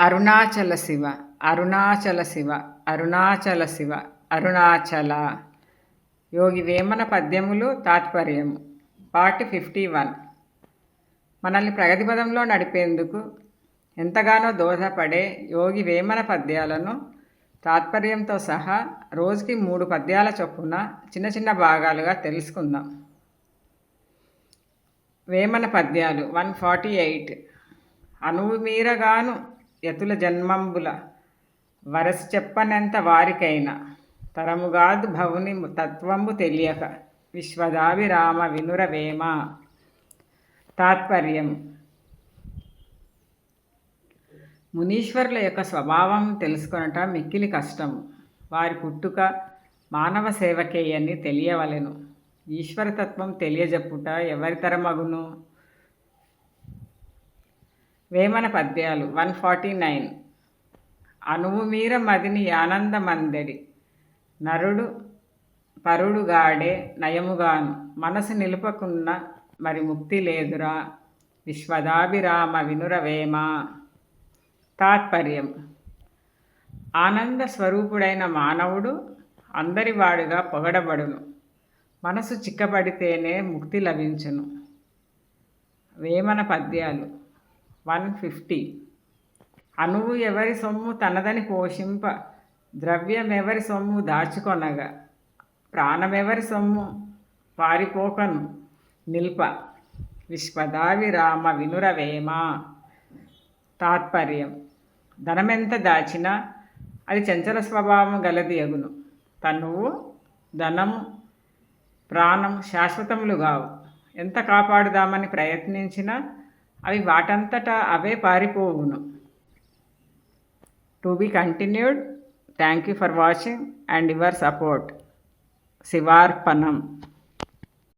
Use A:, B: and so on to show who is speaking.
A: అరుణాచల శివ అరుణాచల శివ అరుణాచల శివ అరుణాచల. యోగి వేమన పద్యములు తాత్పర్యము. Part fifty one. మనల్ని ప్రగతి పదంలో నడిపేందుకు ఎంతగానో దోహదపడే యోగి వేమన పద్యాలను తాత్పర్యంతో సహా రోజుకి మూడు పద్యాల చొప్పున చిన్న చిన్న భాగాలుగా తెలుసుకుందాం. వేమన పద్యాలు వన్ ఫార్టీ ఎయిట్. అనువు మీరగాను యతుల జన్మంబుల వరసి చెప్పనంత వారికైనా. తరముగాదు భవుని తత్వంబు తెలియక విశ్వదాభిరామ వినురవేమ తాత్పర్యం. మునీశ్వరుల యొక్క స్వభావం తెలుసుకొనట మిక్కిలి కష్టము వారి పుట్టుక మానవ సేవకేయని తెలియవలెను. ఈశ్వరతత్వం తెలియజెప్పుట ఎవరి తరమగును? వేమన పద్యాలు వన్ ఫార్టీ నైన్. అనువు మీర మదిని ఆనందమందడి. నరుడు పరుడుగాడే నయముగాను. మనసు నిలుపకున్న మరి ముక్తి లేదురా. విశ్వదాభిరామ వినురవేమ తాత్పర్యం. ఆనంద స్వరూపుడైన మానవుడు అందరివాడుగా పొగడబడును. మనసు చిక్కబడితేనే ముక్తి లభించును. వేమన పద్యాలు. One fifty. అణువు ఎవరి సొమ్ము తనదని పోషింప ద్రవ్యమెవరి సొమ్ము దాచుకొనగా ప్రాణమెవరి సొమ్ము పారిపోకను నిల్ప విశ్వదావిరామ వినురవేమ. తాత్పర్యం ధనమెంత దాచినా అది చంచల స్వభావం గలది అగును. తనువు ధనము ప్రాణం శాశ్వతములు కావు ఎంత కాపాడుదామని ప్రయత్నించినా అవి వాటంతటా అవే పారిపోవును. To be continued thank you for watching and your support. శివార్పణం.